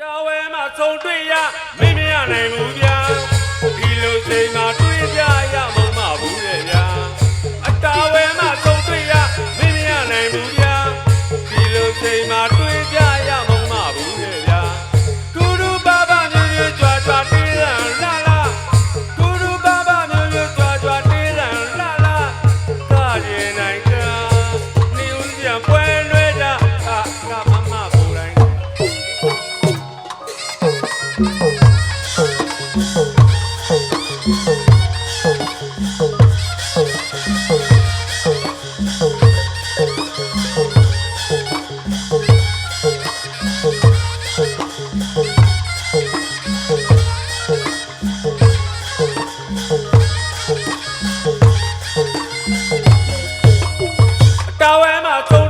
တော်ဝဲမှာဆုံတွေ့ရမင်းမရနိုင်ဘူးဗျ Come